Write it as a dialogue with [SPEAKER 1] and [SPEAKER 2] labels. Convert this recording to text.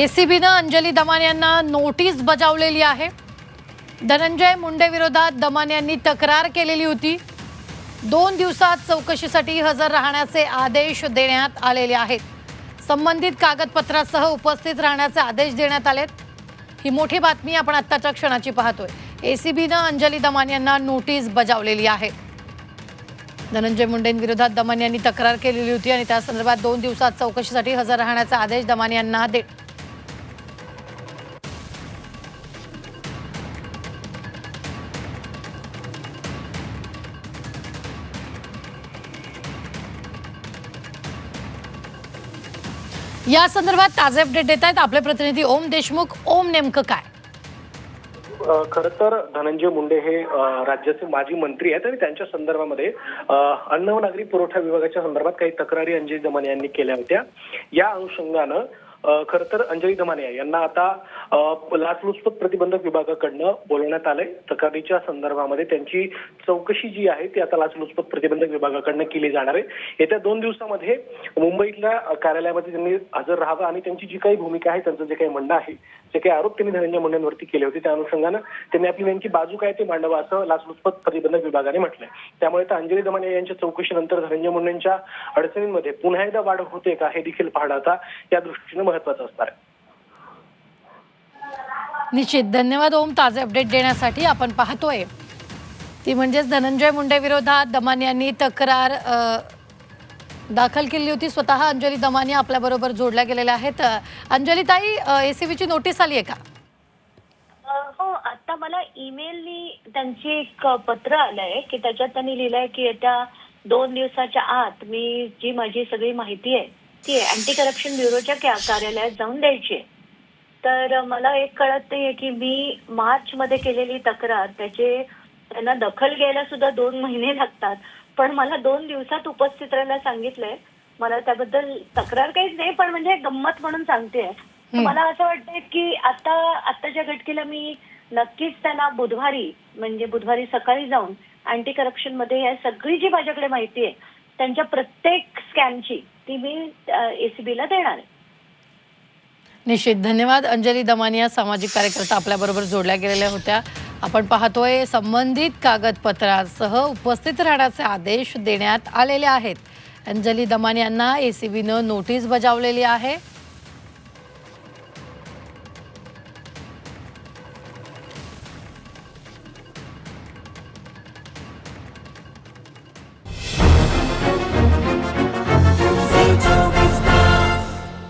[SPEAKER 1] एसीबीनं अंजली दमान यांना नोटीस बजावलेली आहे. धनंजय मुंडे विरोधात दमान यांनी तक्रार केलेली होती. दोन दिवसात चौकशीसाठी हजर राहण्याचे आदेश देण्यात आलेले आहेत. संबंधित कागदपत्रासह उपस्थित राहण्याचे आदेश देण्यात आलेत. ही मोठी बातमी आपण आत्ताच्या क्षणाची पाहतोय. एसीबीनं अंजली दमान यांना नोटीस बजावलेली आहे. धनंजय मुंडेंविरोधात दमान यांनी तक्रार केलेली होती आणि त्या संदर्भात दोन दिवसात चौकशीसाठी हजर राहण्याचा आदेश दमान यांना दे या संदर्भात ताजे अपडेट देत आहेत आपले प्रतिनिधी ओम देशमुख. ओम नेमकं काय?
[SPEAKER 2] खर खरं तर धनंजय मुंडे हे राज्याचे माजी मंत्री आहेत आणि त्यांच्या संदर्भामध्ये अन्न व नागरी पुरवठा विभागाच्या संदर्भात काही तक्रारी अंजय दमाने यांनी केल्या होत्या. या अनुषंगानं खरं तर अंजली दमाने यांना आता लाचलुचपत प्रतिबंधक विभागाकडनं बोलवण्यात आलंय. तक्रारीच्या संदर्भामध्ये त्यांची चौकशी जी आहे ती आता लाचलुचपत प्रतिबंधक विभागाकडनं केली जाणार आहे. येत्या दोन दिवसामध्ये मुंबईतल्या कार्यालयामध्ये त्यांनी हजर राहावं आणि त्यांची जी काही भूमिका आहे त्यांचं जे काही म्हणणं आहे जे काही आरोप त्यांनी धनंजय मुंडेंवरती केले होते त्या अनुषंगानं त्यांनी आपली नेमकी बाजू काय ते मांडावं असं लाचलुचपत प्रतिबंधक विभागाने म्हटलंय. त्यामुळे तर अंजली दमाने यांच्या चौकशीनंतर धनंजय मुंडेंच्या अडचणींमध्ये पुन्हा एकदा वाढ होते का हे देखील पाहणं आता या दृष्टीनं महत्वाचं असणार आहे.
[SPEAKER 1] निश्चित. धन्यवाद ओम ताजे अपडेट देण्यासाठी आपण पाहतोय. ती म्हणजेच धनंजय मुंडे विरोधात दमान यांनी तक्रार दाखल केली होती. स्वतः अंजली दमानी आपल्याबरोबर जोडल्या गेलेल्या आहेत. अंजली ताई एसीबीची नोटीस आली आहे का?
[SPEAKER 3] हो आता मला ईमेलनी त्यांची एक पत्र आलंय की त्याच्यात त्यांनी लिहिलंय की येत्या दोन दिवसाच्या आत मी जी माझी सगळी माहिती आहे ती अँटी करप्शन ब्युरोच्या कार्यालयात जाऊन द्यायची. आहे तर मला एक कळत नाहीये की मी मार्च मध्ये केलेली तक्रार त्याचे त्यांना दखल घ्यायला सुद्धा दोन महिने लागतात. पण मला दोन दिवसात उपस्थित राहायला सांगितलंय. मला त्याबद्दल तक्रार काहीच नाही पण म्हणजे गंमत म्हणून सांगते. मला असं वाटतंय की आता आताच्या घटकेला मी नक्कीच त्यांना बुधवारी म्हणजे बुधवारी सकाळी जाऊन अँटी करप्शनमध्ये या सगळी जी माझ्याकडे माहिती आहे त्यांच्या प्रत्येक स्कॅमची ती मी एसीबीला देणार आहे.
[SPEAKER 1] निश्चित. धन्यवाद. अंजली दमानिया सामाजिक कार्यकर्ता आपल्याबरोबर जोडल्या गेलेल्या होत्या. आपण पाहतोय संबंधित कागदपत्रासह उपस्थित राहण्याचे आदेश देण्यात आलेले आहेत. अंजली दमानी यांना एसीबीनं नोटीस बजावलेली आहे.